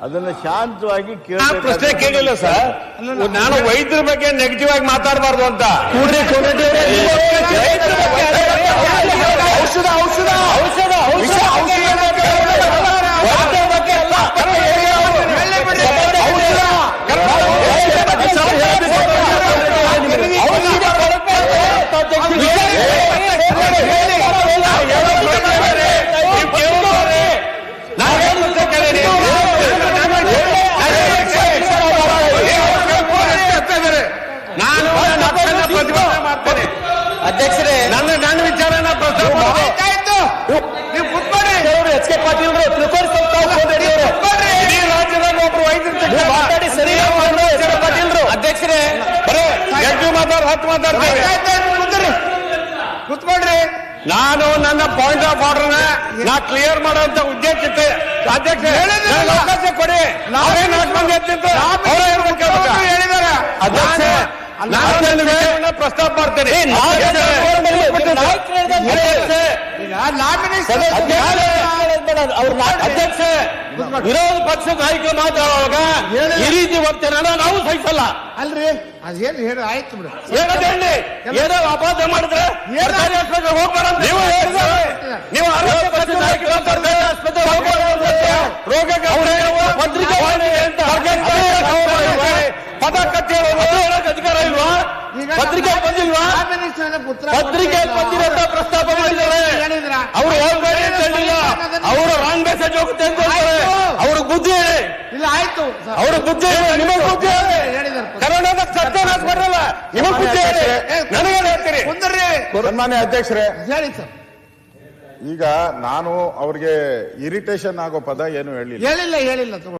ಅದನ್ನ ಶಾಂತವಾಗಿ ಪ್ರಶ್ನೆ ಕೇಳಿಲ್ಲ ಸರ್. ನಾನು ವೈದ್ಯರ ಬಗ್ಗೆ ನೆಗೆಟಿವ್ ಆಗಿ ಮಾತಾಡಬಾರ್ದು ಅಂತ. ಅಧ್ಯಕ್ಷರೇ ನನ್ನ ನನ್ನ ವಿಚಾರನ ಪ್ರಸ್ತಾಪ ಮಾಡಿ. ನೀವು ಕುತ್ಕೊಳ್ಳಿ ಎಚ್ ಕೆ ಪಾಟೀಲ್ ತ್ರಿಕೋನ ಇಡೀ ರಾಜ್ಯದಲ್ಲಿ ಒಬ್ರು ವೈದ್ಯರು ಮಾತಾಡಿ ಸರಿ ಎಚ್ ಕೆ ಪಾಟೀಲ್ ಅಧ್ಯಕ್ಷರೇ ಬರೇ ಎಂಟು ಮಾತಾಡ್ ಹತ್ತು ಮಾತಾಡ್ತೇವೆ ಕುತ್ಕೊಳ್ರಿ. ನಾನು ನನ್ನ ಪಾಯಿಂಟ್ ಆಫ್ ಆರ್ಡರ್ ನಾ ಕ್ಲಿಯರ್ ಮಾಡುವಂತ ಉದ್ದೇಶ ಇತ್ತು. ಅಧ್ಯಕ್ಷ ಅವಕಾಶ ಕೊಡಿ. ನಾವೇನು ನಾಲ್ಕು ಮಂದಿ ಅವರೇ ಅದಕ್ಕೆ. ಹೇಳಿದಾರೆ ಅಧ್ಯಕ್ಷ ಪ್ರಸ್ತಾಪ ಮಾಡ್ತೇನೆ. ಅಧ್ಯಕ್ಷ, ವಿರೋಧ ಪಕ್ಷದ ನಾಯಕರು ಮಾತಾಡುವಾಗ ಈ ರೀತಿ ವರ್ತನೆ ನಾವು ಸಹಿಸಲ್ಲ. ಅಲ್ರಿ ಅದೇನು ಹೇಳಿ ಆಯ್ತು ಬಿಡು. ಏನದೇಳಿ ಏನೋ ಅಪಾಧ ಮಾಡಿದ್ರೆ ಅಂತ ನೀವು ನೀವು ಆರೋಗ್ಯ ಪಕ್ಷದ ನಾಯಕರು ಮಾತಾಡ್ತಾರೆ. ರೋಗಕ್ಕೆ ಪತ್ರಿಕೆ ಅಂತ ಪದ ಕಟ್ಟಿರೋದು ಅಧಿಕಾರ ಇಲ್ವಾ ಈಗ ಪತ್ರಿಕೆ ಬಂದಿಲ್ವಾ? ಪತ್ರಿಕೆ ಬಂದಿರಂತ ಪ್ರಸ್ತಾಪ ಮಾಡಿದ್ದಾರೆ. ಅವರು ಹೋಗ್ಬೇಡಿ ಅಂತ ಹೇಳಿಲ್ಲ. ಅವರು ರಾಂಗ್ ಮೆಸೇಜ್ ಹೋಗುತ್ತೆ ಅಂತ ಹೇಳ್ತಾರೆ. ಅವ್ರ ಬುದ್ಧಿ ಹೇಳಿ. ಇಲ್ಲ ಆಯ್ತು. ಅವರು ಬುದ್ಧಿ ಹೇಳಿ. ನಿಮಗೆ ಬುದ್ಧಿ ಹೇಳಿ. ಸತ್ಯ ನಾಶ ಸತ್ಯನಾಶ ಬರಲ್ಲ. ನಿಮಗೆ ಬುದ್ಧಿ ಹೇಳಿ. ನನಗೆ ಹೇಳ್ತೀರಿ? ಕುಂದ್ರಿ ಸನ್ಮಾನ್ಯ ಅಧ್ಯಕ್ಷರೇ. ಹೇಳಿ ಸರ್. ಈಗ ನಾನು ಅವ್ರಿಗೆ ಇರಿಟೇಷನ್ ಆಗೋ ಪದ ಏನು ಹೇಳಿಲ್ಲ. ಹೇಳಿಲ್ಲ ಹೇಳಿಲ್ಲ. ತಗೋ